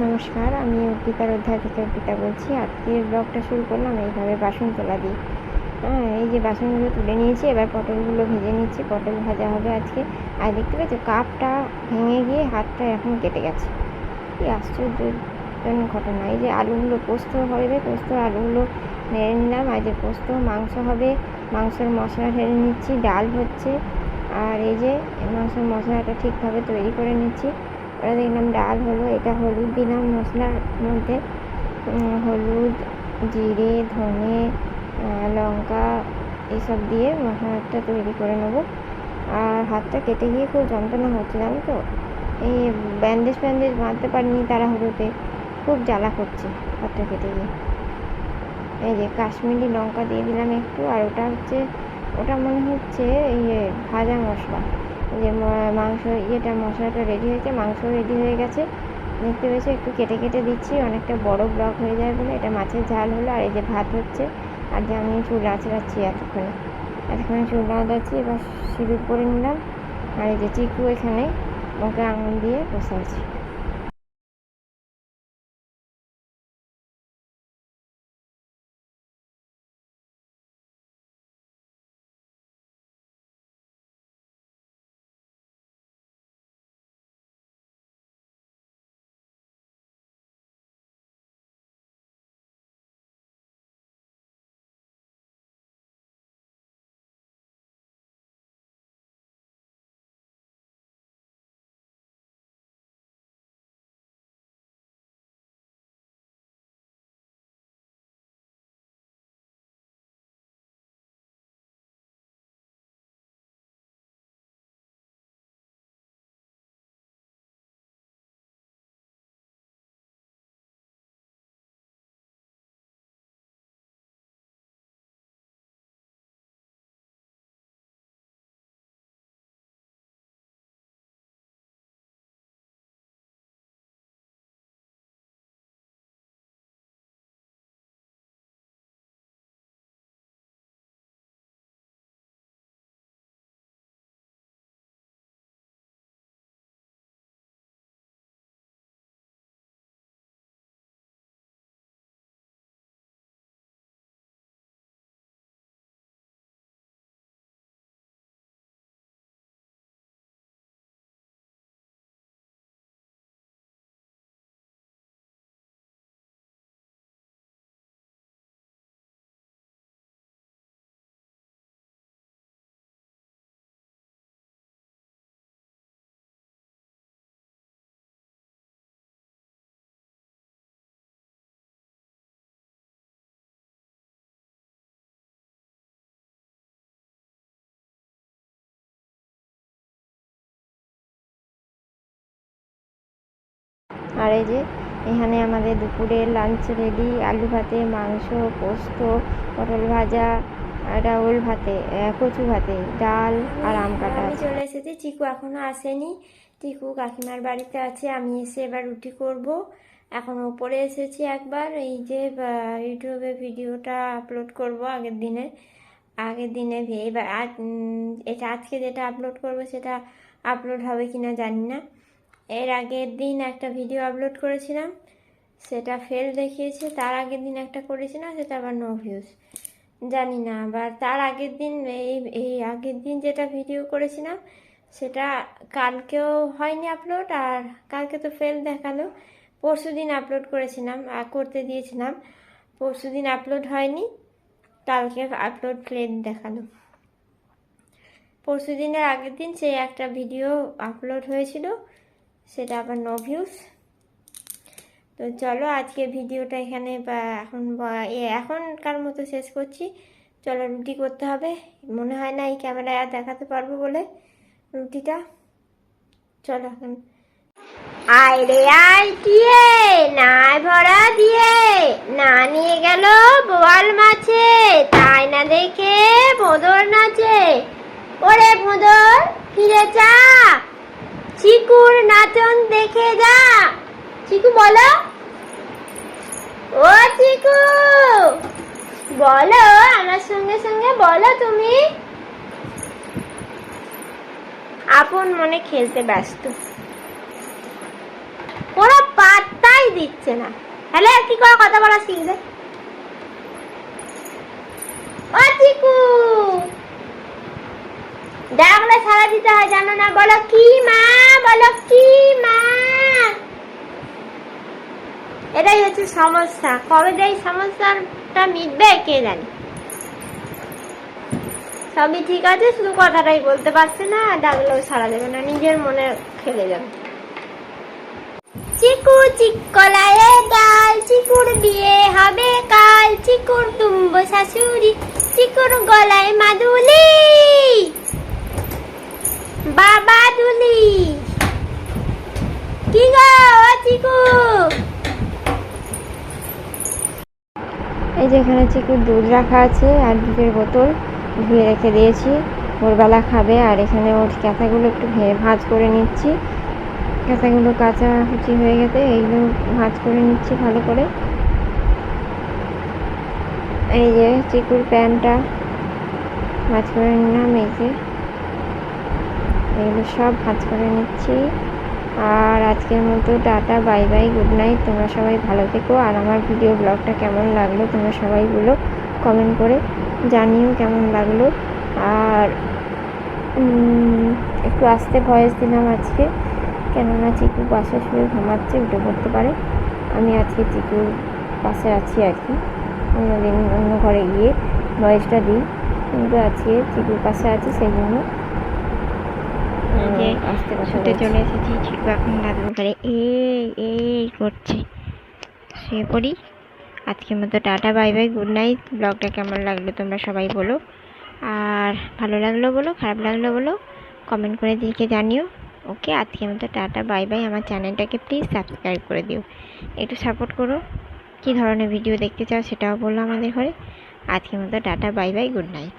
নমস্কার, আমি অর্পিতার অধ্যায় থেকে অর্পিতা বলছি। আজকের ব্লগটা শুরু করলাম এইভাবে বাসন তোলা দিয়ে। হ্যাঁ এই যে বাসনগুলো তুলে নিয়েছি, এবার পটলগুলো ভেজে নিচ্ছি। পটল ভাজা হবে আজকে। আর দেখতে পাচ্ছ, কাপটা ভেঙে গিয়ে হাতটা এখন কেটে গেছে। কি আশ্চর্যজনক ঘটনা। এই যে আলুগুলো পোস্ত হবে, পোস্ত আলুগুলো নেড়ে নিলাম। আর যে পোস্ত, মাংস হবে, মাংসের মশলা ঢেলে নিচ্ছি, ডাল হচ্ছে। আর এই যে মাংসের মশলাটা ঠিকভাবে তৈরি করে নিচ্ছি। ওরা দেখলাম ডাল হলো, এটা হলুদ দিলাম মশলার মধ্যে হলুদ, জিরে, ধনে লঙ্কা, এসব দিয়ে মশলাটা তৈরি করে নেব। আর হাতটা কেটে গিয়ে খুব যন্ত্রণা হচ্ছে, জানো তো? এই ব্যান্ডেজ ফ্যান্ডেজ বাঁধতে পারিনি তাড়াহুড়োতে, খুব জ্বালা করছে হাতটা কেটে গিয়ে। এই যে কাশ্মীরি লঙ্কা দিয়ে দিলাম একটু, আর ওটা হচ্ছে, ওটা মনে হচ্ছে ইয়ে ভাজা মশলা। যে মাংস, ইয়েটা, মশলাটা রেডি হয়েছে, মাংস রেডি হয়ে গেছে। দেখতে পেয়েছি, একটু কেটে কেটে দিচ্ছি, অনেকটা বড় ব্লক হয়ে যায় বলে। এটা মাছের ঝাল হলো, আর এই যে ভাত হচ্ছে, আর যে আমি চুল আঁচড়াচ্ছি এতক্ষণে। এতক্ষণে চুল আঁচড়াচ্ছি এবার সিঁদুর করে নিলাম। আর এই যে চিকু এখানে, ওকে আঙুল দিয়ে বসে আছে আর এই যে এখানে আমাদের দুপুরের লাঞ্চ রেডি আলু ভাতে মাংস পোস্ত পটল ভাজা ডাউল ভাতে কচু ভাতে ডাল আর আম কাটা আমি চলে এসেছি চিকু এখনও আসেনি। চিকু কাকিমার বাড়িতে আছে আমি এসে এবার রুটি করব। এখন ওপরে এসেছি একবার এই যে ইউটিউবে ভিডিওটা আপলোড করব আগের দিনে। আগের দিনে এবার আজ এটা আজকে যেটা আপলোড করব সেটা আপলোড হবে কিনা জানি না। এর আগের দিন একটা ভিডিও আপলোড করেছিলাম। সেটা ফেল দেখিয়েছে, তার আগের দিন একটা করেছিলাম সেটা আবার নো ভিউজ জানি না, আবার তার আগের দিন এই এই আগের দিন যেটা ভিডিও করেছিলাম, সেটা কালকেও হয়নি আপলোড আর কালকে তো ফেল দেখাল। পরশু দিন আপলোড করেছিলাম আর করতে দিয়েছিলাম। পরশু দিন আপলোড হয়নি, কালকে আপলোড ফেল দেখাল। পরশু দিনের আগের দিন সেই একটা ভিডিও আপলোড হয়েছিল সেটা আবার নো ভিউজ তো চলো আজকে ভিডিওটা এখানে বা এখন এখনকার মতো শেষ করছি। চলো রুটি করতে হবে। মনে হয় না এই ক্যামেরায় আর দেখাতে পারব বলে রুটিটা। চলো এখন। আয় রে, আয় দিয়ে নাই ভরা দিয়ে। না নিয়ে গেল বোয়াল মাছে, তাই না দেখে ভোঁদর নাচে। ওরে ভোঁদর ফিরে যা। চিকুর নাচন দেখে যা। চিকু, বলো। ও চিকু, বলো, আমার সঙ্গে সঙ্গে বলো তুমি। আপন মনে খেলতে ব্যস্ত। কোনো পাত্তাই দিচ্ছে না। তাহলে কি করে কথা বলা শিখবে? ও চিকু। দিতে হয় জানো না? বলো কি মা? বলো কি মা? এটাই হচ্ছে সমস্যা। কবে যে এই সমস্যাটা মিটবে, কে জানে? সবই ঠিক আছে, শুধু কথাটাই বলতে পারছে না, ডাকলেও সারা দেবে না, নিজের মনে খেলে যাবে। চিকু চিকলায় ডাল, চিকুর বিয়ে হবে কাল, চিকুর তুম্ব শাশুড়ি, চিকুর গলায় মাদুলি। বাবা দুলি। কি গো চিকু? এই যে এখানে চিকুর দুধ রাখা আছে আর দুধের বোতল ধুয়ে রেখে দিয়েছি। ভোরবেলা খাবে আর এখানে ওর কাঁথাগুলো একটু ভাঁজ করে নিচ্ছি। কাঁথাগুলো কাঁচা কুচি হয়ে গেছে, এইগুলো ভাঁজ করে নিচ্ছি ভালো করে। এই যে চিকুর প্যান্টটা ভাঁজ করে নিলাম, এই যে। এগুলো সব ভাঁজ করে নিচ্ছি। আর আজকের মতো tata, bye bye, good night. তোমরা সবাই ভালো থেকো। আর আমার ভিডিও ব্লগটা কেমন লাগল তোমরা সবাই বলো কমেন্ট করে জানিও কেমন লাগল। আর একটু আসতে ভয়েস দিলাম আজকে। কেননা চিকু পাশে শুয়ে ঘুমাচ্ছে, উঠে পড়তে পারে। আমি আজকে চিকুর পাশে আছি আর কি। অন্যদিন অন্য ঘরে গিয়ে ভয়েসটা দিই। কিন্তু আজকে চিকুর পাশে আছি, সেই জন্য বলছি। চলে এসেছি চিকু এখন লাগবে করে এই এই করছে। শুয়ে পড়ি। আজকের মতো tata bye bye good night. ব্লগটা কেমন লাগল তোমরা সবাই বলো। আর ভালো লাগল বলো খারাপ লাগল বলো কমেন্ট করে দিকে জানিও। ওকে আজকের মতো টাটা বাই বাই। আমার চ্যানেলটাকে প্লিজ সাবস্ক্রাইব করে দিও। একটু সাপোর্ট করো। কী ধরনের ভিডিও দেখতে চাও সেটাও বলো আমাদের ঘরে। আজকের মতো tata bye bye good night.